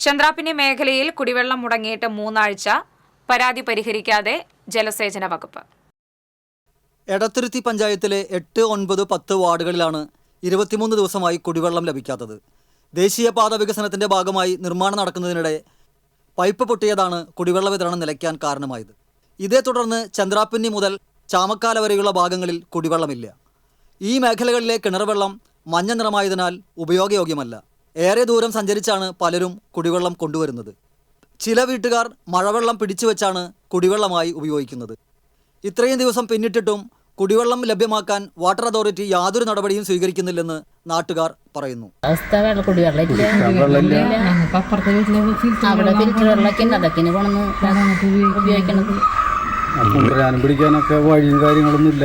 ചന്ദ്രാപ്പിനി മേഖലയിൽ കുടിവെള്ളം മുടങ്ങിയിട്ട് മൂന്നാഴ്ച പരാതി പരിഹരിക്കാതെ ജലസേചന വകുപ്പ്. എടത്തുരുത്തി പഞ്ചായത്തിലെ എട്ട് ഒൻപത് പത്ത് വാർഡുകളിലാണ് ഇരുപത്തിമൂന്ന് ദിവസമായി കുടിവെള്ളം ലഭിക്കാത്തത്. ദേശീയപാത വികസനത്തിന്റെ ഭാഗമായി നിർമ്മാണം നടക്കുന്നതിനിടെ പൈപ്പ് പൊട്ടിയതാണ് കുടിവെള്ള വിതരണം നിലയ്ക്കാൻ കാരണമായത്. ഇതേ തുടർന്ന് ചന്ദ്രാപ്പിന്നി മുതൽ ചാമക്കാല വരെയുള്ള ഭാഗങ്ങളിൽ കുടിവെള്ളമില്ല. ഈ മേഖലകളിലെ കിണർവെള്ളം മഞ്ഞ നിറമായതിനാൽ ഉപയോഗയോഗ്യമല്ല. ഏറെ ദൂരം സഞ്ചരിച്ചാണ് പലരും കുടിവെള്ളം കൊണ്ടുവരുന്നത്. ചില വീട്ടുകാർ മഴവെള്ളം പിടിച്ചു വെച്ചാണ് കുടിവെള്ളമായി ഉപയോഗിക്കുന്നത്. ഇത്രയും ദിവസം പിന്നിട്ടിട്ടും കുടിവെള്ളം ലഭ്യമാക്കാൻ വാട്ടർ അതോറിറ്റി യാതൊരു നടപടിയും സ്വീകരിക്കുന്നില്ലെന്ന് നാട്ടുകാർ പറയുന്നു. അവിടെ ഫിൽറ്റർ വെള്ളമൊക്കെ ഉപയോഗിക്കണത്. കൊണ്ടുവരാനും പിടിക്കാനൊക്കെ വഴിയും കാര്യങ്ങളൊന്നും ഇല്ല.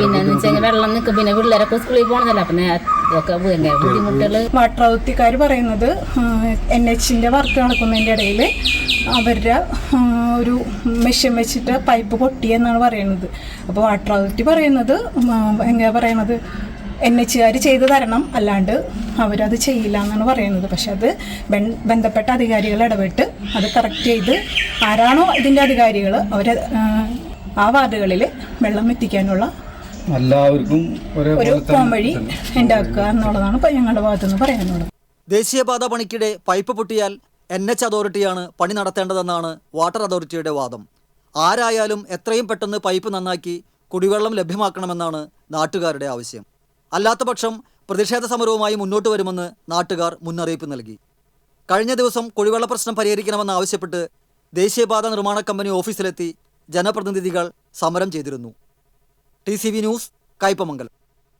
പിന്നെ വെച്ചാൽ വെള്ളം നിൽക്കും പിന്നെ പിള്ളേരൊക്കെ സ്കൂളിൽ പോകണമല്ലോ പിന്നെ ഒക്കെ ബുദ്ധിമുട്ടുകൾ വാട്ടർ അതോറിറ്റിക്കാർ പറയുന്നത് എൻ എച്ചിന്റെ വർക്ക് നടക്കുന്നതിന്റെ ഇടയിൽ അവരുടെ ഒരു മെഷീൻ വെച്ചിട്ട് പൈപ്പ് പൊട്ടിയെന്നാണ് പറയുന്നത്. അപ്പോൾ വാട്ടർ അതോറിറ്റി പറയുന്നത് എങ്ങനെയാ എങ്ങനെ പറയണത് എൻ എച്ചുകാർ ചെയ്തു തരണം. അല്ലാണ്ട് അവരത് ചെയ്യില്ല എന്നാണ് പറയുന്നത്. പക്ഷെ അത് ബൻ- ബന്ധപ്പെട്ട അധികാരികൾ ഇടപെട്ട് അത് കറക്റ്റ് ചെയ്ത് ആരാണോ ഇതിന്റെ അധികാരികൾ അവർ ആ വാർഡുകളിൽ വെള്ളം എത്തിക്കാനുള്ള എല്ലാവർക്കും ഒരു ഫോം പോംവഴി ഉണ്ടാക്കുക എന്നുള്ളതാണ് ഇപ്പം ഞങ്ങളുടെ ഭാഗത്തുനിന്ന് പറയാനുള്ളത്. ദേശീയപാത പണിക്കിടെ പൈപ്പ് പൊട്ടിയാൽ എൻ എച്ച് അതോറിറ്റിയാണ് പണി നടത്തേണ്ടതെന്നാണ് വാട്ടർ അതോറിറ്റിയുടെ വാദം. ആരായാലും എത്രയും പെട്ടെന്ന് പൈപ്പ് നന്നാക്കി കുടിവെള്ളം ലഭ്യമാക്കണമെന്നാണ് നാട്ടുകാരുടെ ആവശ്യം. അല്ലാത്തപക്ഷം പ്രതിഷേധ സമരവുമായി മുന്നോട്ട് വരുമെന്ന് നാട്ടുകാർ മുന്നറിയിപ്പ് നൽകി. കഴിഞ്ഞ ദിവസം കുടിവെള്ള പ്രശ്നം പരിഹരിക്കണമെന്നാവശ്യപ്പെട്ട് ദേശീയപാത നിർമ്മാണ കമ്പനി ഓഫീസിലെത്തി ജനപ്രതിനിധികൾ സമരം ചെയ്തിരുന്നു. T news Kaipamangalam.